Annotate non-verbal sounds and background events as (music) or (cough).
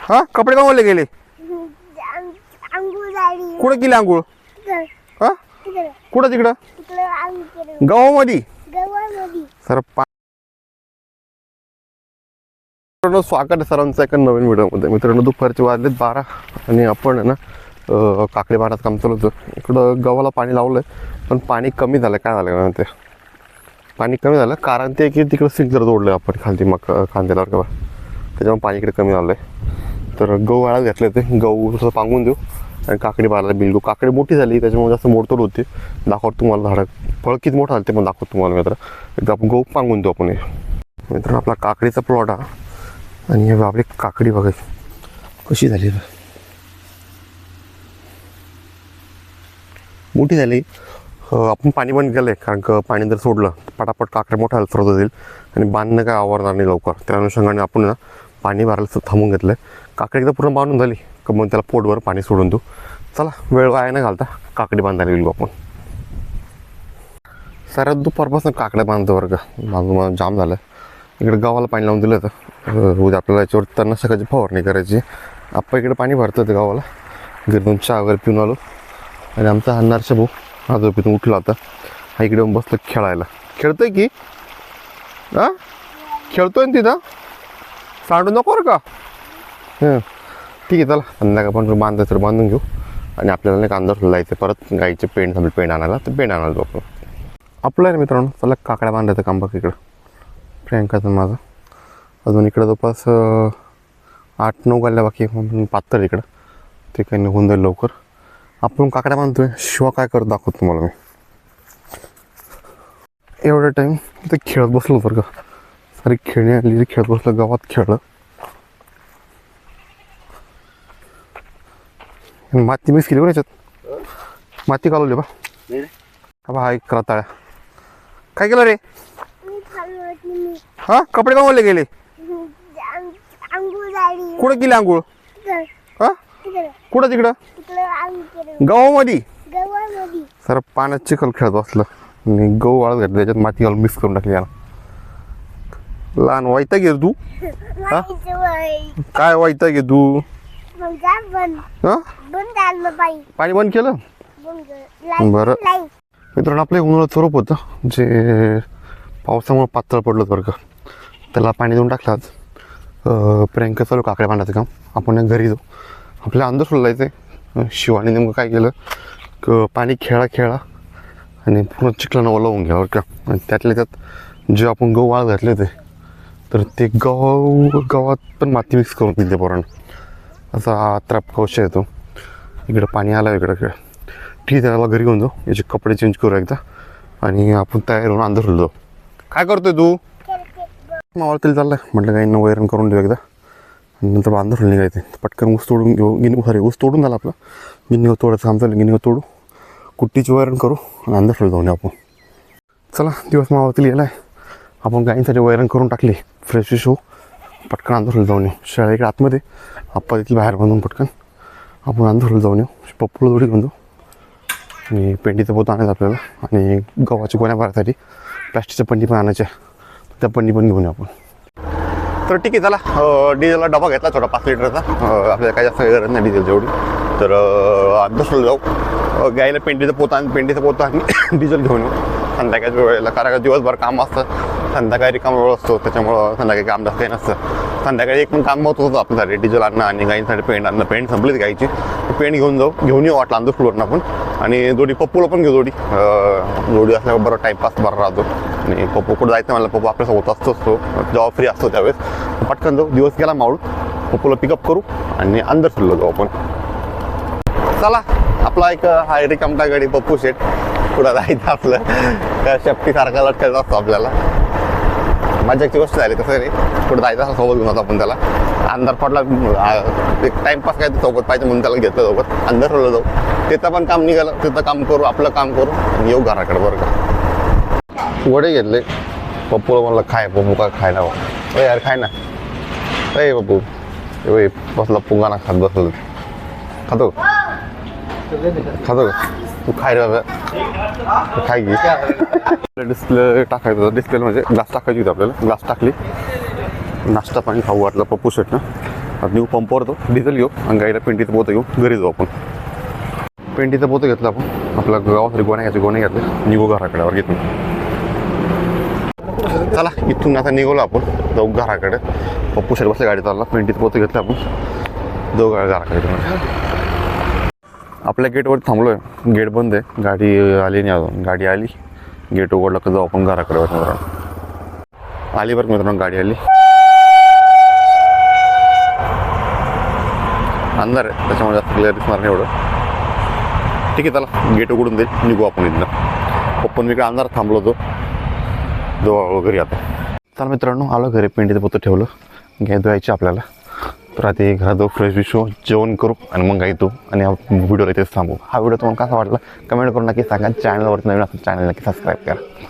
हा? कपडे कामाला गेले? कुठे कुठं गेले आंघोळ? हा? कुठं तिकडं? तिकडं गावामध्ये? सर पा मित्रांनो स्वागत आहे सरांचं एका नवीन व्हिडिओमध्ये. मित्रांनो दुपारचे वाजलेत बारा आणि आपण आहे ना काकडी काकडे बारात काम चालू होतं. इकडं गव्हाला पाणी लावलंय पण पाणी कमी झालं काय झालं ना ते पाणी कमी झालं कारण ते की तिकडं सिंचर जोडलं आपण खालती मग कांद्याला का? त्याच्यामुळे पाणी इकडे कमी झालं आहे तर गहू वाळायला घातले ते. गहू थोडं पांगून देऊ. आणि काकडी बाळाला बिलगू काकडी मोठी झाली त्याच्यामुळे जास्त मोडतोड होते. दाखवतो तुम्हाला झाडं. फळ किती मोठं झालं ते पण दाखवतो तुम्हाला मित्र. एकदा आपण गहू पांगून देऊ आपण हे. आपला काकडीचा प्लॉट हा. आणि हे आपली काकडी बघा. कशी झाली मोठी झाली. आपण पाणी बंद केलं आहे कारण का पाणी जर सोडलं पटापट काकडे मोठा सुरुवात होतील आणि बांधणं काय आवडणार नाही लवकर. त्या अनुषंगाने आपण ना पाणी भरायला थांबून घेतलं आहे काकडी एकदा पूर्ण बांधून झाली. का मग त्याला पोटभर पाणी सोडून देऊ. चला वेळ वाया न घालता काकडी बांधायला गेलो आपण. सर दुपारपासून काकड्या बांधतो बरं का. बांधून जाम झालं. इकडे गावाला पाणी लावून दिलं होतं. उद्या आपल्याला याच्यावर त्यांना सकाळची फवारणी करायची. आप्पा इकडे पाणी भरतं होतं गावाला. घरी चहा वगैरे पिऊन आलो. आणि आमचा हा नरशा भाऊ हा झोपेतून उठला होता. हा इकडे येऊन बसलं खेळायला. खेळतोय की? हा? खेळतोय ना तिथं? सांडू नको बरं का. हं. ठीक आहे चला. संध्याकाळ पण बांधायचं तर बांधून घेऊ. आणि आपल्याला नाही कांदा जायचं परत गाईचे पेंड संपले पेंड आणायला तर पेंड आणायला जाऊ आपण. आपलं आहे ना मित्रांनो चला काकड्या बांधायचं काम बघ इकडं. प्रियंकाचं माझं. अजून इकडं जवळपास आठ नऊ गाल्या बाकी म्हणून पातळ इकडं. ते काही निघून जाईल लवकर. आपण काकड्या बांधतोय शिवा काय करत दाखवतो तुम्हाला मी. एवढा टाईम ते खेळत बसलो होतो बरं का. सारी खेळणी आली खेळत बसलं गावात खेळलं माती मिक्स केली बरं याच्यात. माती कालवली बा. का बा हा एक रताळ्या काय केलं रे? मी चालू होती मी. हा? कपडे कामाला गेले? कुठं गेले आंघोळ हा? कुठं तिकडं? गावामध्ये सर पाण्यात चिखल खेळत बसलं. आणि गहू वाळत घातलं त्याच्यात माती घालून मिक्स करून टाकली याला. लहान वाईटा घे तू? काय वाईटा घे तू? हा? पाणी बंद केलं? बरं. मित्रांनो आपलं उन्हाळ्यात स्वरूप होतं जे पावसामुळे पातळ पडलं बरं का. त्याला पाणी देऊन टाकलं आज. प्रियंका चालू काकड्या बांधायचं काम. आपण घरी जाऊ. आपल्या अंदर सोडला आहे शिवाने नेमकं काय केलं? क पाणी खेळा खेळा. आणि पूर्ण चिखलानं ओला होऊन गेला बरं का. आणि त्यातल्या त्यात जे आपण गहू वाळ घातले होते तर ते गाव गावात पण माती मिक्स करून दिली पोरानं. असा हा त्राप कौश येतो इकडं पाणी आलं इकडं इकडं. ठीक आहे त्याला घरी घेऊन जाऊ. याचे कपडे चेंज करू एकदा. आणि आपण तयार होऊन अंदर जाऊ काय करतोय तू? मावळ तरी चाललाय. म्हटलं काही वैरण करून देऊ एकदा. आणि नंतर अंदर ते पटकन ऊस तोडून घेऊ. गिनी सॉरी ऊस तोडून झाला आपला. गिनी तोडायचं काम चाललं गिनी तोडू. कुट्टीची वैरण करू. आणि अंदर जाऊन आपण. चला दिवस मावळतील गेलाय. आपण गाईंसाठी वैरण करून टाकली फ्रेश फ्रेश पटकन अंदर जाऊन येऊ. शाळा इकडे आतमध्ये. आप्पा तिथली बाहेर बांधून पटकन. आपण अंदर जाऊन येऊ. पप्पूला जोडी घेऊन जाऊ आणि पेंडीचं पोत आणायचं आपल्याला. आणि गव्हाची गोण्या भरायसाठी प्लॅस्टिकच्या पंडी पण आणायच्या. त्या पंडी पण घेऊन येऊ आपण. तर ठीक आहे चला. डिझेलला डबा घेतला छोटा पाच लिटरचा. आपल्याला काही जास्त गरज नाही डिझेल जेवढी तर दुसरं जाऊ. अं, गायला पेंडीचं पोतं आणि पेंडीचं पोतं आणि (coughs) डिझेल घेऊन येऊ. संध्याकाळच्या वेळेला. कारण दिवसभर काम असतं. संध्याकाळी रिकाम वेळ असतो त्याच्यामुळं संध्याकाळी काम जास्त काही नसतं. संध्याकाळी एक पण काम महत्त्वाचं होतं आपल्यासाठी डिझेल आणणं आणि गाईंसाठी पेंट आणणं. पेंट संपलीच गायची पेंट घेऊन जाऊ घेऊन येऊ वाटला अंदर फ्लोरनं आपण. आणि जोडी पप्पूला पण घेऊ जोडी. जोडी असल्यावर बरं टाईमपास बरा राहतो. आणि पप्पू कुठं जायचं मला पप्पू आपल्यासोबत असतो असतो. जॉब फ्री असतो त्यावेळेस. पटकन जाऊ दिवस गेला मावळू पप्पूला पिकअप करू आणि अंदर फिरलो जाऊ आपण. चला आपला एक हाय रिकामटा गाडी पप्पू शेट पुढं जायचं आपलं. त्या शेपटीसारखा लटकायचा असतो आपल्याला. मजाची गोष्ट झाली तसं रे कुठं जायचं असं सोबत घेऊन होता आपण त्याला. अंधार पडला एक टाइमपास काय सोबत पाहिजे म्हणून त्याला घेतलं सोबत. अंधार ठेवलं जाऊ. तिथं पण काम निघालं. तिथं काम करू आपलं काम करू आणि येऊ घराकडे बरं का. वडे घेतले. पप्पूला म्हणलं खाय पप्पू काय खायला ओ यार खाय ना. ए पप्पू. ए बसला पुंगाना खात बसलं. खातो खातो का? तू खाय रे तू खाय डिस्प्ले टाकायचं. डिस्प्ले म्हणजे ग्लास टाकायची होती आपल्याला. ग्लास टाकली. नाश्ता पाणी खाऊ वाटलं पप्पू शेटनं. आता निघू पंपावर तो डिझेल घेऊ. आणि गाईला पेंटीचं पोतं घेऊ. घरी जाऊ आपण. पेंटीचं पोतं घेतलं आपण. आपल्या गावासाठी गोण्या घ्यायचं गोण्या घेतले. निघू घराकड्यावर घेतो चला इथून आता निघालो आपण. जाऊ घराकडे. पप्पू शेट बसल्या गाडी चालला पेंटीचं पोतं घेतलं आपण. जाऊ गा- घराकडे. आपल्या गेटवर थांबलो आहे गेट बंद आहे. गाडी आली नाही अजून. गाडी आली. गेट उघडलं का जाऊ आपण घराकडे मित्रांनो आली बरं मित्रांनो गाडी आली. अंधार आहे. त्याच्यामुळे जास्त क्लिअर दिसणार नाही एवढं. ठीक आहे चला. गेट उघडून दे निघू आपण इथनं. पप्पन मी काय अंधार थांबलो होतो. जवळ घरी आता. चला मित्रांनो आलो घरी. पेंडीचं पोतं ठेवलं. घ्या धुवायची आपल्याला. तर आता घरात जाऊ फ्रेश विशो जेवण करू आणि मग येतो आणि हा व्हिडिओला इथेच थांबू. हा व्हिडिओ तुम्हाला कसा वाटला? कमेंट करून नक्की सांगा. चॅनलवरती नवीन असं चॅनल नक्की सबस्क्राईब करा.